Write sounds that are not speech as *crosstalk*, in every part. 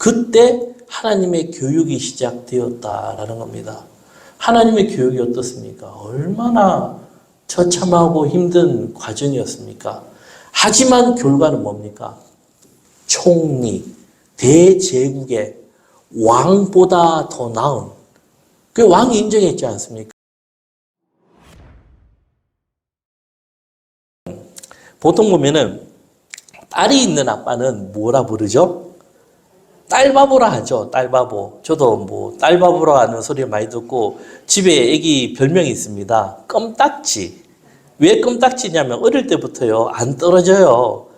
그때 하나님의 교육이 시작되었다라는 겁니다. 하나님의 교육이 어떻습니까? 얼마나 처참하고 힘든 과정이었습니까? 하지만 결과는 뭡니까? 총리, 대제국의 왕보다 더 나은 그 왕이 인정했지 않습니까? 보통 보면은 딸이 있는 아빠는 뭐라 부르죠? 딸바보라 하죠. 딸바보. 저도 뭐 딸바보라 하는 소리 많이 듣고 집에 애기 별명이 있습니다. 껌딱지. 왜 껌딱지냐면 어릴 때부터요 안 떨어져요.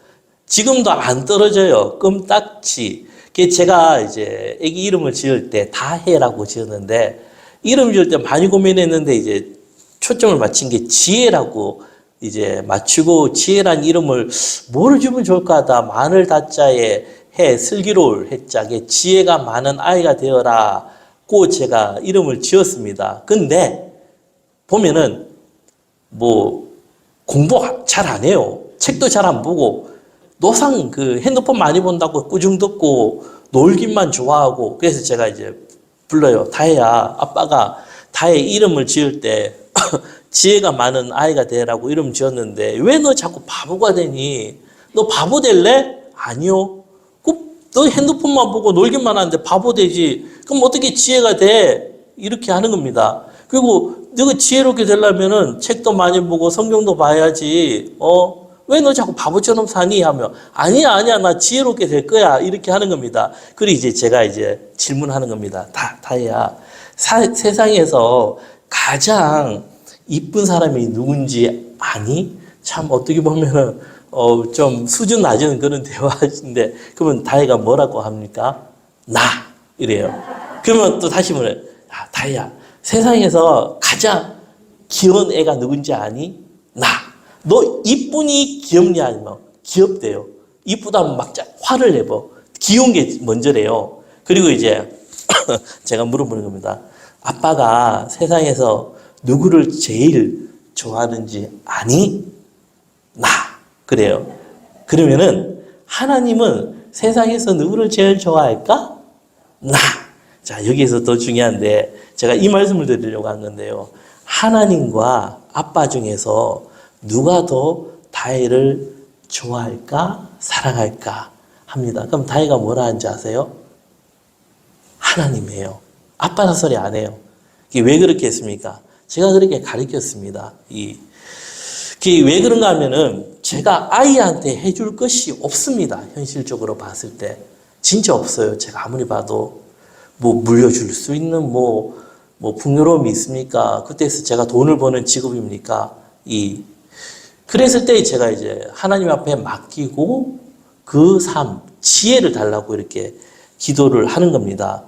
지금도 안 떨어져요. 껌딱지. 그게 제가 이제 애기 이름을 지을 때 다해라고 지었는데 이름 지을 때 많이 고민했는데 이제 초점을 맞춘 게 지혜라고 이제 맞추고 지혜란 이름을 뭐를 주면 좋을까 하다 마늘 다자에 해 슬기로울 해짝에 지혜가 많은 아이가 되어라고 제가 이름을 지었습니다. 근데 보면은 뭐 공부 잘 안 해요. 책도 잘 안 보고 노상 그 핸드폰 많이 본다고 꾸중 듣고 놀기만 좋아하고 그래서 제가 이제 불러요. 다혜야 아빠가 다혜 이름을 지을 때 *clears throat* 지혜가 많은 아이가 되라고 이름 지었는데 왜 너 자꾸 바보가 되니? 너 바보 될래? 아니요. 그너 핸드폰만 보고 놀기만 하는데 바보 되지. 그럼 어떻게 지혜가 돼? 이렇게 하는 겁니다. 그리고 너가 지혜롭게 되려면은 책도 많이 보고 성경도 봐야지. 어? 왜 너 자꾸 바보처럼 사니? 하며 아니야 아니야 나 지혜롭게 될 거야 이렇게 하는 겁니다. 그리고 이제 제가 이제 질문하는 겁니다. 다 다혜야 사- 세상에서 가장 이쁜 사람이 누군지 아니? 참 어떻게 보면은 어, 좀 수준 낮은 그런 *laughs* 대화인데 그러면 다혜가 뭐라고 합니까? 나 이래요. 그러면 또 다시 물어요. 야, 다혜야 세상에서 가장 귀여운 애가 누군지 아니? 나. 너 이쁘니 귀엽냐 아니면 귀엽대요. 이쁘다면 막 짜- 화를 내버. 귀여운 게 먼저래요. 그리고 이제 *coughs* 제가 물어보는 겁니다. 아빠가 세상에서 누구를 제일 좋아하는지 아니? 나. 그래요. 그러면은 하나님은 세상에서 누구를 제일 좋아할까? 나. 자, 여기에서 더 중요한데 제가 이 말씀을 드리려고 한 건데요. 하나님과 아빠 중에서 누가 더 다혜를 좋아할까? 사랑할까? 합니다. 그럼 다혜가 뭐라 하는지 아세요? 하나님이에요. 아빠는 소리 안 해요. 이게 왜 그렇게 했습니까? 제가 그렇게 가르쳤습니다. 이, 그게 왜 그런가 하면은 제가 아이한테 해줄 것이 없습니다. 현실적으로 봤을 때. 진짜 없어요. 제가 아무리 봐도. 뭐 물려줄 수 있는 뭐, 뭐 풍요로움이 있습니까? 그때서 제가 돈을 버는 직업입니까? 이, 그랬을 때 제가 이제 하나님 앞에 맡기고 그 삶, 지혜를 달라고 이렇게 기도를 하는 겁니다.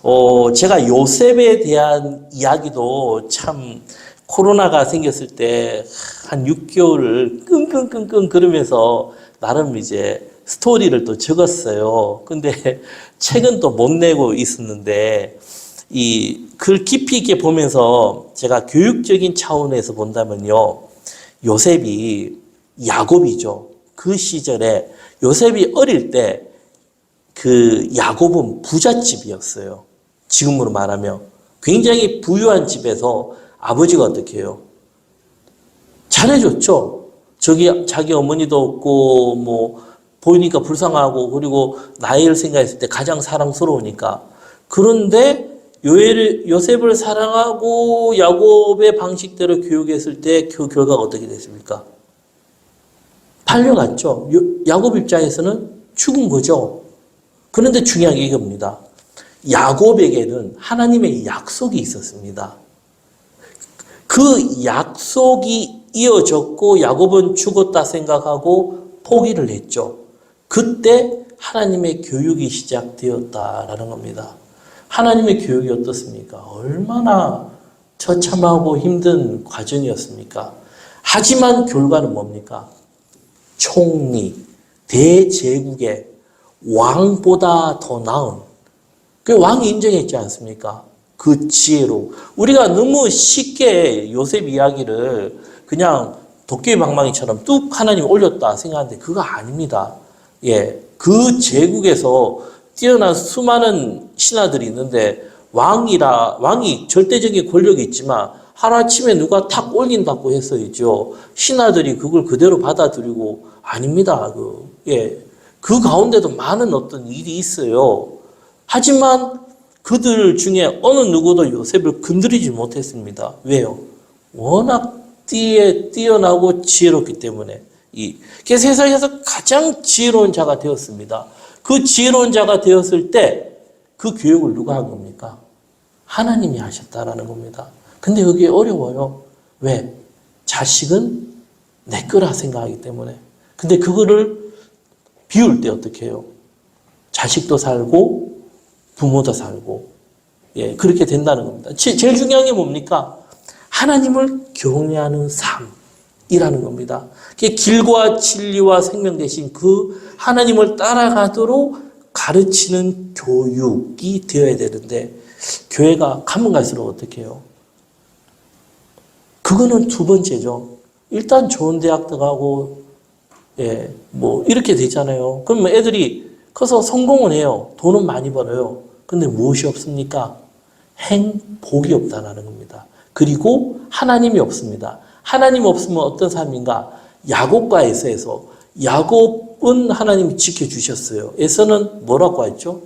어, 제가 요셉에 대한 이야기도 참 코로나가 생겼을 때 한 6개월을 끙끙끙끙 그러면서 나름 이제 스토리를 또 적었어요. 근데 *laughs* 책은 또 못 내고 있었는데 이 글 깊이 있게 보면서 제가 교육적인 차원에서 본다면요. 요셉이 야곱이죠. 그 시절에 요셉이 어릴 때 그 야곱은 부잣집이었어요. 지금으로 말하면 굉장히 부유한 집에서 아버지가 어떻게 해요? 잘해줬죠. 저기 자기 어머니도 없고 뭐 보이니까 불쌍하고 그리고 나이를 생각했을 때 가장 사랑스러우니까 그런데 요엘을 요셉을 사랑하고 야곱의 방식대로 교육했을 때 그 결과가 어떻게 됐습니까? 팔려갔죠. 요- 야곱 입장에서는 죽은 거죠. 그런데 중요한 게 이겁니다. 야곱에게는 하나님의 약속이 있었습니다. 그 약속이 이어졌고 야곱은 죽었다 생각하고 포기를 했죠. 그때 하나님의 교육이 시작되었다라는 겁니다. 하나님의 교육이 어떻습니까? 얼마나 처참하고 힘든 과정이었습니까? 하지만 결과는 뭡니까? 총리, 대제국의 왕보다 더 나은 그 왕이 인정했지 않습니까? 그 지혜로 우리가 너무 쉽게 요셉 이야기를 그냥 도깨비 방망이처럼 뚝 하나님 올렸다 생각하는데 그거 아닙니다. 예, 그 제국에서 뛰어난 수많은 신하들이 있는데 왕이라 왕이 절대적인 권력이 있지만 하루아침에 누가 탁 올린다고 해서이죠. 신하들이 그걸 그대로 받아들이고 아닙니다. 그, 예. 그 가운데도 많은 어떤 일이 있어요. 하지만 그들 중에 어느 누구도 요셉을 건드리지 못했습니다. 왜요? 워낙 뛰에 뛰어나고 지혜롭기 때문에 이그 세상에서 가장 지혜로운 자가 되었습니다. 그 지혜로운 자가 되었을 때 그 교육을 누가 한 겁니까? 하나님이 하셨다라는 겁니다. 근데 그게 어려워요. 왜? 자식은 내 거라 생각하기 때문에. 근데 그거를 비울 때 어떻게 해요? 자식도 살고 부모도 살고 예 그렇게 된다는 겁니다. 제, 제일 중요한 게 뭡니까? 하나님을 경외하는 삶이라는 겁니다. 길과 진리와 생명 대신 그 하나님을 따라가도록 가르치는 교육이 되어야 되는데 교회가 가면 갈수록 어떻게 해요? 그거는 두 번째죠. 일단 좋은 대학 들어가고 예, 뭐 이렇게 되잖아요. 그러면 애들이 커서 성공을 해요. 돈은 많이 벌어요. 근데 무엇이 없습니까? 행복이 없다라는 겁니다. 그리고 하나님이 없습니다. 하나님 없으면 어떤 삶인가? 야곱과 에서에서 야곱은 하나님이 지켜주셨어요. 에서는 뭐라고 했죠?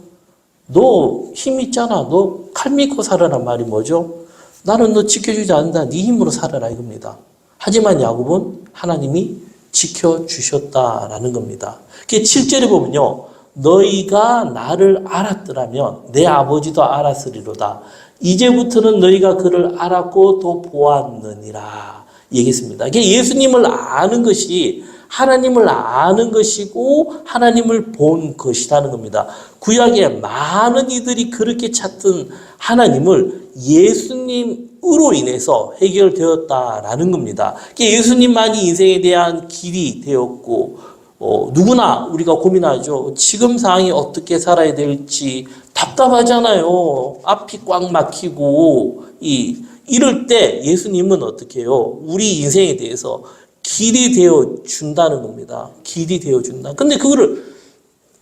너 힘 있잖아. 너 칼 믿고 살아란 말이 뭐죠? 나는 너 지켜주지 않는다. 네 힘으로 살아라 이겁니다. 하지만 야곱은 하나님이 지켜주셨다라는 겁니다. 그게 7절에 보면요. 너희가 나를 알았더라면 내 아버지도 알았으리로다. 이제부터는 너희가 그를 알았고 또 보았느니라. 얘기했습니다. 예수님을 아는 것이 하나님을 아는 것이고 하나님을 본 것이라는 겁니다. 구약에 많은 이들이 그렇게 찾던 하나님을 예수님으로 인해서 해결되었다라는 겁니다. 예수님만이 인생에 대한 길이 되었고 어, 누구나 우리가 고민하죠. 지금 상황이 어떻게 살아야 될지 답답하잖아요. 앞이 꽉 막히고 이 이럴 때 예수님은 어떻게 해요? 우리 인생에 대해서 길이 되어 준다는 겁니다. 길이 되어 준다. 근데 그거를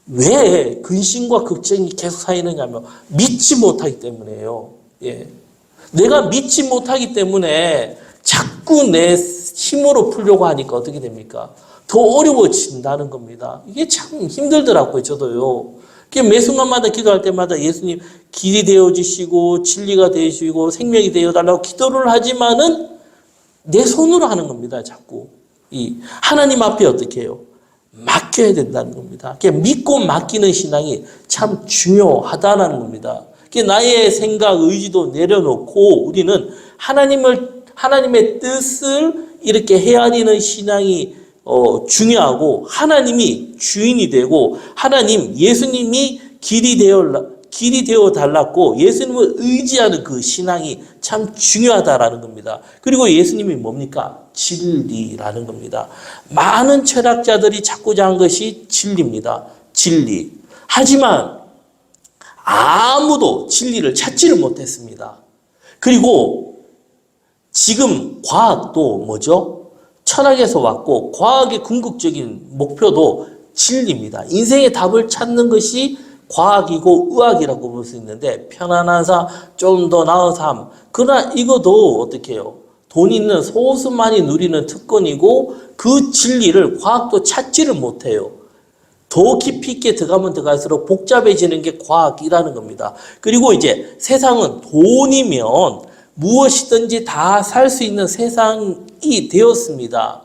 왜 근심과 걱정이 계속 쌓이느냐면 믿지 못하기 때문에요. 예. 내가 믿지 못하기 때문에 자꾸 내 힘으로 풀려고 하니까 어떻게 됩니까? 더 어려워진다는 겁니다. 이게 참 힘들더라고요, 저도요. 매 순간마다 기도할 때마다 예수님 길이 되어 주시고 진리가 되시고 생명이 되어 달라고 기도를 하지만은 내 손으로 하는 겁니다, 자꾸. 이 하나님 앞에 어떻게 해요? 맡겨야 된다는 겁니다. 믿고 맡기는 신앙이 참 중요하다는 겁니다. 나의 생각, 의지도 내려놓고 우리는 하나님을 하나님의 뜻을 이렇게 헤아리는 신앙이 어, 중요하고 하나님이 주인이 되고 하나님 예수님이 길이 되어 길이 되어 달랐고 예수님을 의지하는 그 신앙이 참 중요하다라는 겁니다. 그리고 예수님이 뭡니까? 진리라는 겁니다. 많은 철학자들이 찾고자 한 것이 진리입니다. 진리. 하지만 아무도 진리를 찾지를 못했습니다. 그리고 지금 과학도 뭐죠? 철학에서 왔고 과학의 궁극적인 목표도 진리입니다. 인생의 답을 찾는 것이 과학이고 의학이라고 볼 수 있는데 편안한 삶, 좀 더 나은 삶. 그러나 이것도 어떻게 해요? 돈 있는 소수만이 누리는 특권이고 그 진리를 과학도 찾지를 못해요. 더 깊이 있게 들어가면 들어갈수록 복잡해지는 게 과학이라는 겁니다. 그리고 이제 세상은 돈이면 무엇이든지 다 살 수 있는 세상이 되었습니다.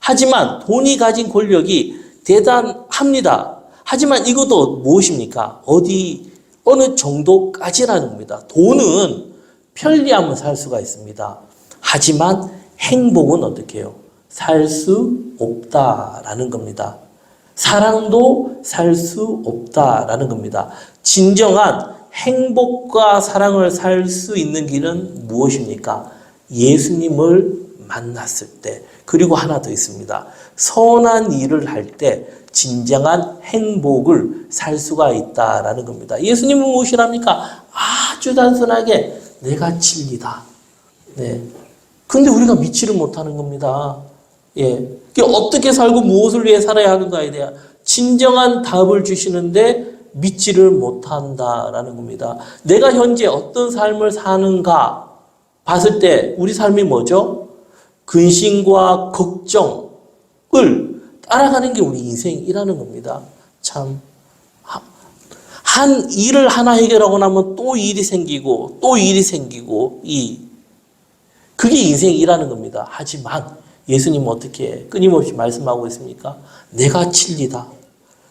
하지만 돈이 가진 권력이 대단합니다. 하지만 이것도 무엇입니까? 어디, 어느 정도까지라는 겁니다. 돈은 편리하면 살 수가 있습니다. 하지만 행복은 어떻게 해요? 살 수 없다라는 겁니다. 사랑도 살 수 없다라는 겁니다. 진정한 행복과 사랑을 살 수 있는 길은 무엇입니까? 예수님을 만났을 때, 그리고 하나 더 있습니다. 선한 일을 할 때 진정한 행복을 살 수가 있다라는 겁니다. 예수님은 무엇이랍니까? 아주 단순하게 내가 진리다. 네. 근데 우리가 믿지를 못하는 겁니다. 예. 어떻게 살고 무엇을 위해 살아야 하는가에 대한 진정한 답을 주시는데 믿지를 못한다라는 겁니다. 내가 현재 어떤 삶을 사는가 봤을 때 우리 삶이 뭐죠? 근심과 걱정을 따라가는 게 우리 인생이라는 겁니다. 참. 하- 한 일을 하나 해결하고 나면 또 일이 생기고 또 일이 생기고 이 그게 인생이라는 겁니다. 하지만 예수님은 어떻게 끊임없이 말씀하고 있습니까? 내가 진리다.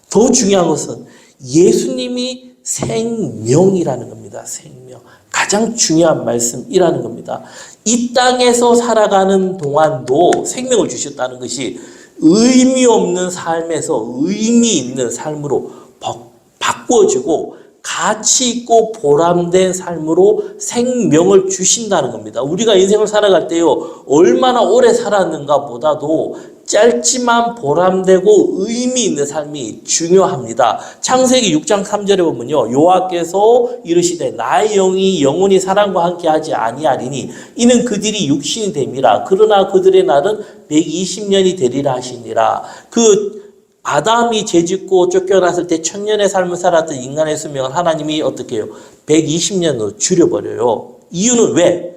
더 중요한 것은 예수님이 생명이라는 겁니다. 생명. 가장 중요한 말씀이라는 겁니다. 이 땅에서 살아가는 동안도 생명을 주셨다는 것이 의미 없는 삶에서 의미 있는 삶으로 바- 바꿔주고 가치 있고 보람된 삶으로 생명을 주신다는 겁니다. 우리가 인생을 살아갈 때요, 얼마나 오래 살았는가 보다도 짧지만 보람되고 의미 있는 삶이 중요합니다. 창세기 6장 3절에 보면요. 여호와께서 이르시되 나의 영이 영원히 사람과 함께 하지 아니하리니 이는 그들이 육신이 됨이라. 그러나 그들의 날은 120년이 되리라 하시니라. 그 아담이 죄짓고 쫓겨났을 때 천년의 삶을 살았던 인간의 수명을 하나님이 어떻게 해요? 120년으로 줄여버려요. 이유는 왜?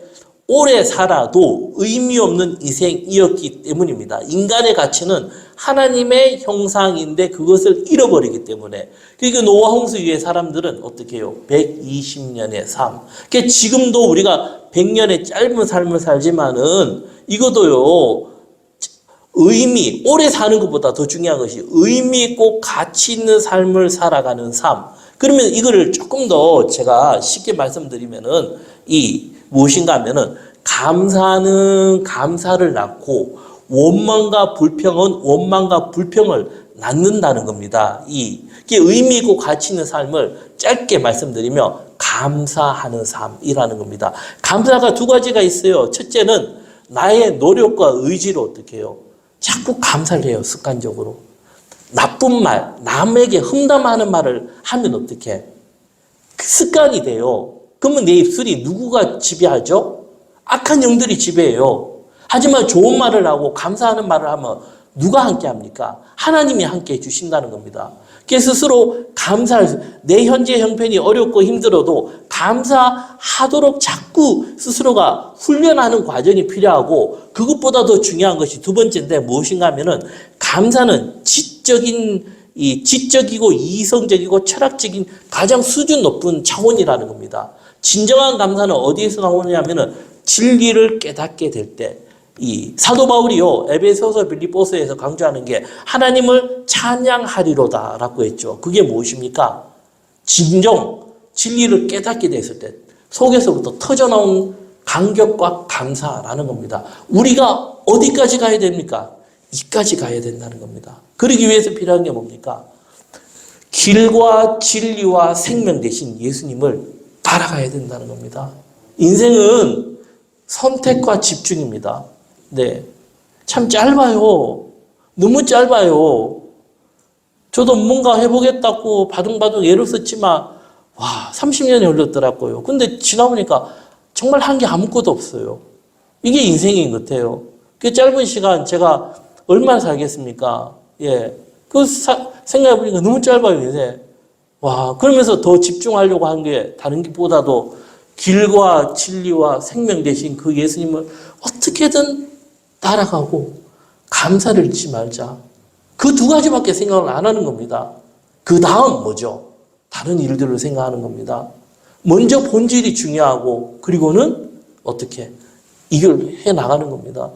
오래 살아도 의미 없는 인생이었기 때문입니다. 인간의 가치는 하나님의 형상인데 그것을 잃어버리기 때문에. 그러니까 노아 홍수 위에 사람들은 어떻게 해요? 120년의 삶. 그러니까 지금도 우리가 100년의 짧은 삶을 살지만은 이것도요. 의미, 오래 사는 것보다 더 중요한 것이 의미 있고 가치 있는 삶을 살아가는 삶. 그러면 이거를 조금 더 제가 쉽게 말씀드리면은 이 무엇인가 하면은 감사는 감사를 낳고 원망과 불평은 원망과 불평을 낳는다는 겁니다. 이 이게 의미 있고 가치 있는 삶을 짧게 말씀드리며 감사하는 삶이라는 겁니다. 감사가 두 가지가 있어요. 첫째는 나의 노력과 의지로 어떻게 해요? 자꾸 감사를 해요, 습관적으로. 나쁜 말, 남에게 험담하는 말을 하면 어떻게? 그 습관이 돼요. 그러면 내 입술이 누구가 지배하죠? 악한 영들이 지배해요. 하지만 좋은 말을 하고 감사하는 말을 하면 누가 함께 합니까? 하나님이 함께 해주신다는 겁니다. 그래서 스스로 감사를, 내 현재 형편이 어렵고 힘들어도 감사하도록 자꾸 스스로가 훈련하는 과정이 필요하고 그것보다 더 중요한 것이 두 번째인데 무엇인가 하면은 감사는 지적인 이 지적이고 이성적이고 철학적인 가장 수준 높은 차원이라는 겁니다. 진정한 감사는 어디에서 나오느냐면은 진리를 깨닫게 될 때, 이 사도 바울이요 에베소서 빌립보서에서 강조하는 게 하나님을 찬양하리로다라고 했죠. 그게 무엇입니까? 진정 진리를 깨닫게 됐을 때 속에서부터 터져 나온 감격과 감사라는 겁니다. 우리가 어디까지 가야 됩니까? 이까지 가야 된다는 겁니다. 그러기 위해서 필요한 게 뭡니까? 길과 진리와 생명 대신 예수님을 따라가야 된다는 겁니다. 인생은 선택과 집중입니다. 네. 참 짧아요. 너무 짧아요. 저도 뭔가 해보겠다고 바둥바둥 애를 썼지만, 와, 30년이 흘렀더라고요. 근데 지나보니까 정말 한 게 아무것도 없어요. 이게 인생인 것 같아요. 그 짧은 시간 제가 얼마나 살겠습니까? 예. 그 사- 생각해보니까 너무 짧아요, 인생. 와, 그러면서 더 집중하려고 한 게 다른 것보다도 길과 진리와 생명 대신 그 예수님을 어떻게든 따라가고 감사를 잊지 말자. 그 두 가지밖에 생각을 안 하는 겁니다. 그 다음 뭐죠? 다른 일들을 생각하는 겁니다. 먼저 본질이 중요하고 그리고는 어떻게 이걸 해 나가는 겁니다.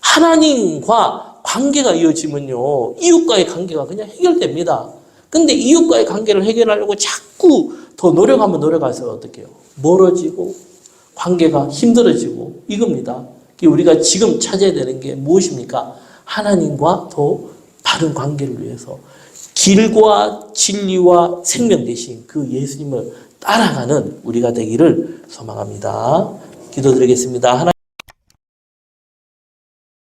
하나님과 관계가 이어지면요 이웃과의 관계가 그냥 해결됩니다. 근데 이웃과의 관계를 해결하려고 자꾸 더 노력하면 노력할수록 어떻게 해요? 멀어지고 관계가 힘들어지고 이겁니다. 우리가 지금 찾아야 되는 게 무엇입니까? 하나님과 더 바른 관계를 위해서 길과 진리와 생명 대신 그 예수님을 따라가는 우리가 되기를 소망합니다. 기도드리겠습니다.